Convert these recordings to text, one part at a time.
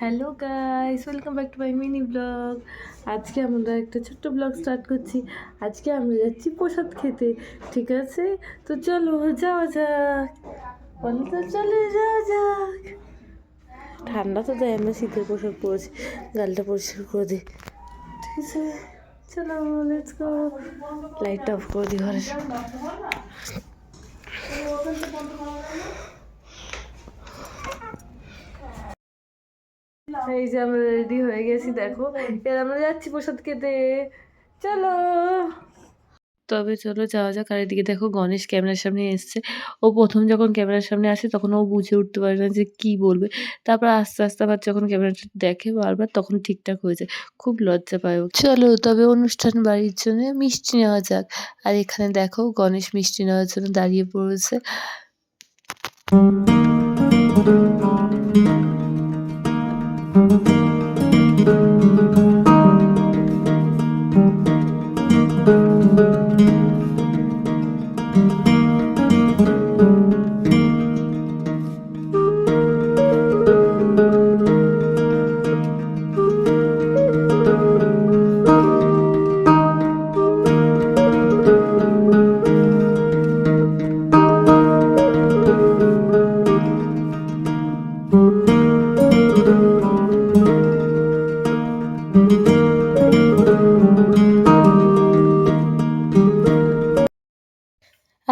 Hello guys, welcome back to my mini blog. আজকে আমরা একটা ছোট্ট ব্লগ স্টার্ট করছি। আজকে আমরা যাচ্ছি প্রসাদ খেতে, ঠিক আছে? তো চলো, যাওয়া যাক। বলো তো, চলো, যাওয়া যাক। ঠান্ডা তো দেয় আমরা শীতের পোশাক পরেছি। গালটা পরিষ্কার করে দিই ঠিক আছে? চলো লেটস গো লাইটটা অফ করে দিই ঘরের এই যে আমরা রেডি হয়ে গেছি, দেখো। এবার আমরা যাচ্ছি প্রসাদ খেতে। চলো। তবে চলো, যাওয়া যাক। আর এদিকে দেখো, গণেশ ক্যামেরার সামনে এসছে। ও প্রথম যখন ক্যামেরার সামনে আসে, তখন ও বুঝে উঠতে পারে না যে কি বলবে। তারপর আস্তে আস্তে আবার যখন ক্যামেরাটা দেখে বারবার, তখন ঠিকঠাক হয়ে যায়। খুব লজ্জা পায় চলো, তবে অনুষ্ঠান বাড়ির জন্য মিষ্টি নেওয়া যাক। আর এখানে দেখো, গণেশ মিষ্টি নেওয়ার জন্য দাঁড়িয়ে পড়েছে। Música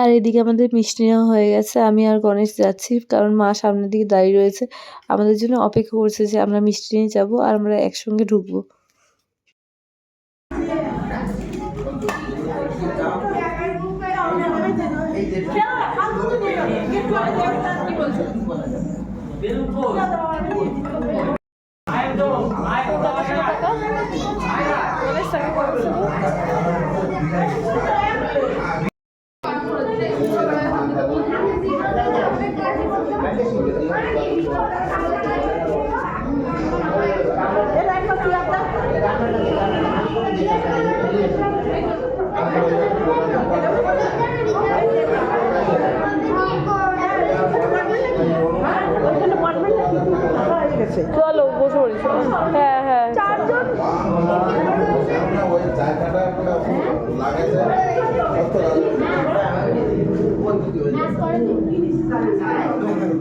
আর এদিকে আমাদের মিষ্টি নেওয়া হয়ে গেছে। আমি আর গণেশ যাচ্ছি কারণ মা সামনের দিকে দাঁড়িয়ে রয়েছে। আমাদের জন্য অপেক্ষা করছে যে আমরা মিষ্টি নিয়ে যাব আর আমরা একসঙ্গে ঢুকবো। চলো বসে পড়ি হ্যাঁ হ্যাঁ। লাগাইছে বসা যাবে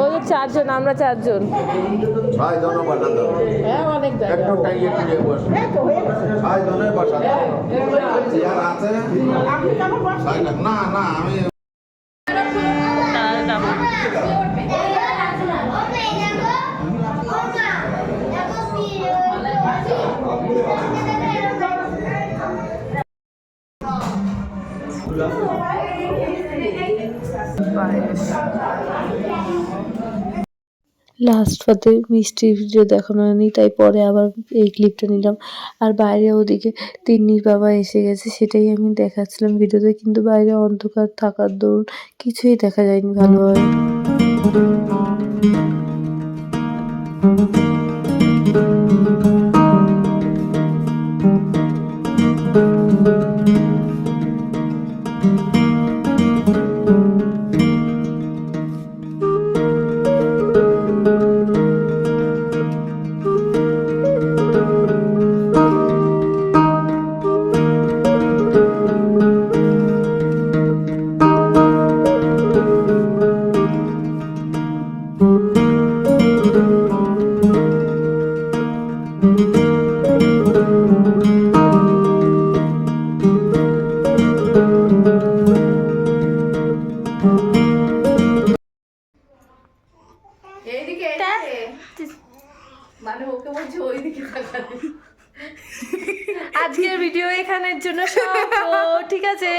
ওই যে চারজন আমরা চারজন। ছয় জন বাসা দাও। একটু টাইয়ে টাইয়ে বস। ছয় জনের বাসা দাও। চেয়ার আছে। না না আমি লাস্ট পাতে মিষ্টির ভিডিও দেখানো হয়নি, তাই পরে আবার এই ক্লিপটা নিলাম। আর বাইরে ওদিকে তিন্নির বাবা এসে গেছে, সেটাই আমি দেখাচ্ছিলাম ভিডিওতে, কিন্তু বাইরে অন্ধকার থাকার দরুন কিছুই দেখা যায়নি ভালোভাবে। এইদিকে মানে ওকে বলছে ওইদিকে তাকাতে আজকের ভিডিও এখানের জন্য ঠিক আছে?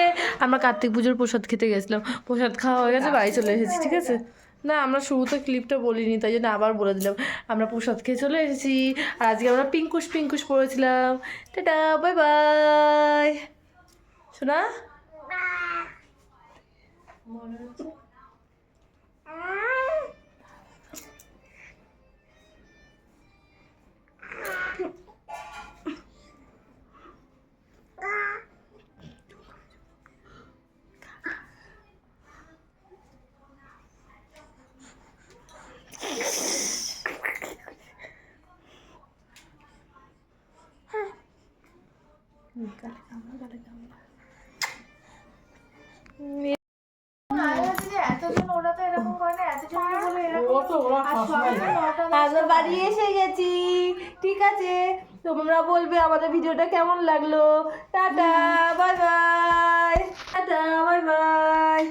আমরা কার্তিক পুজোর প্রসাদ খেতে গেছিলাম। প্রসাদ খাওয়া হয়ে গেছে বাড়ি চলে এসেছি ঠিক আছে? না আমরা শুরুতে ক্লিপটা বলিনি তাই জন্য আবার বলে দিলাম। আমরা প্রসাদ খেয়ে চলে এসেছি। আর আজকে আমরা পিঙ্কুশ পিঙ্কুশ পড়েছিলাম। টাটা বাই বাই শোনা এতজন আমরা বাড়ি এসে গেছি। ঠিক আছে তোমরা বলবে আমাদের ভিডিওটা কেমন লাগল। Tata bye bye. Tata bye bye.